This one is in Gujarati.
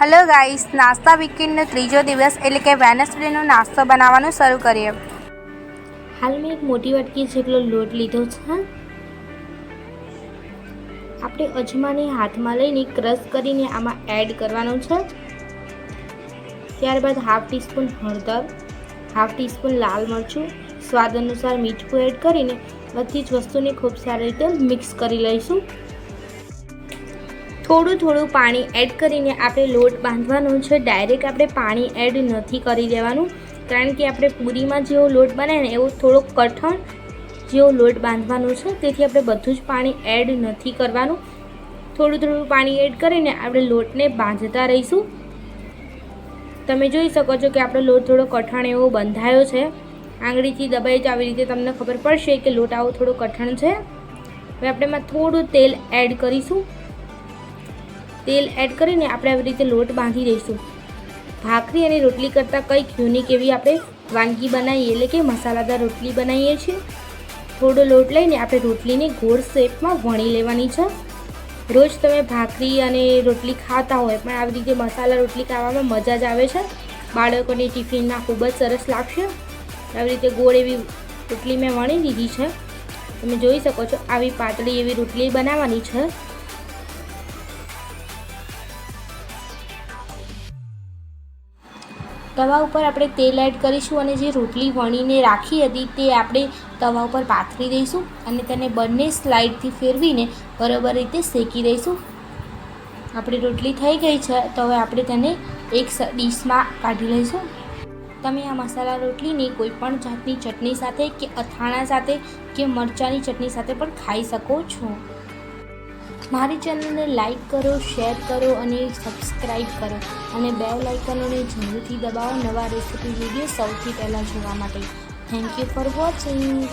હલો ગાઈસ, નાસ્તા વીકેન્ડનો ત્રીજો દિવસ એટલે કે વેનસડેનો નાસ્તો બનાવવાનું શરૂ કરીએ. હાલ મેં એક મોટી વાટકી જેટલો લોટ લીધો છે. આપણે અજમાને હાથમાં લઈને ક્રશ કરીને આમાં એડ કરવાનું છે. ત્યારબાદ હાફ ટીસ્પૂન હળદર હાફ ટીસ્પૂન લાલ મરચું, સ્વાદ અનુસાર મીઠું એડ કરીને બધી જ વસ્તુને ખૂબ સારી રીતે મિક્સ કરી લઈશું. થોડું થોડું પાણી એડ કરીને આપણે લોટ બાંધવાનો છે. ડાયરેક્ટ આપણે પાણી એડ નથી કરી દેવાનું. કારણ કે આપણે પૂરીમાં જેવો લોટ બનાવે ને એવો થોડો કઠણ જેવો લોટ બાંધવાનો છે. તેથી આપણે બધું જ પાણી એડ નથી કરવાનું. થોડું થોડું પાણી એડ કરીને આપણે લોટને બાંધતા રહીશું. તમે જોઈ શકો છો કે આપણો લોટ થોડો કઠણ એવો બંધાયો છે. આંગળીથી દબાઈ જ આવી રીતે તમને ખબર પડશે કે લોટ આવો થોડો કઠણ છે. હવે આપણે એમાં થોડું તેલ એડ કરીશું. તેલ એડ કરીને આપણે આવી રીતે લોટ બાંધી દઈશું. ભાખરી અને રોટલી કરતાં કંઈક યુનિક એવી આપણે વાનગી બનાવીએ, એટલે કે મસાલાદાર રોટલી બનાવીએ છીએ. થોડો લોટ લઈને આપણે રોટલીને ગોળ શેપમાં વણી લેવાની છે. રોજ તમે ભાખરી અને રોટલી ખાતા હોય, પણ આવી રીતે મસાલા રોટલી ખાવામાં મજા જ આવે છે. બાળકોને ટિફિનમાં ખૂબ જ સરસ લાગશે. આવી રીતે ગોળ એવી રોટલી મેં વણી લીધી છે. તમે જોઈ શકો છો, આવી પાતળી એવી રોટલી બનાવવાની છે. તવા ઉપર આપણે તેલ એડ કરીશું અને જે રોટલી વણીને રાખી હતી તે આપણે તવા ઉપર પાથરી દઈશું અને તેને બંને સ્લાઇડથી ફેરવીને બરાબર રીતે શેકી દઈશું. આપણી રોટલી થઈ ગઈ છે, તો હવે આપણે તેને એક ડીશમાં કાઢી લઈશું. તમે આ મસાલા રોટલીની કોઈ પણ જાતની ચટણી સાથે કે અથાણા સાથે કે મરચાંની ચટણી સાથે પણ ખાઈ શકો છો. મારી ચેનલને લાઇક કરો, શેર કરો અને સબસ્ક્રાઈબ કરો. અને બે લાઇકનોને જરૂરથી દબાવો. નવા રેસીપી વીડિયો સૌથી પહેલાં જોવા માટે. Thank you for watching.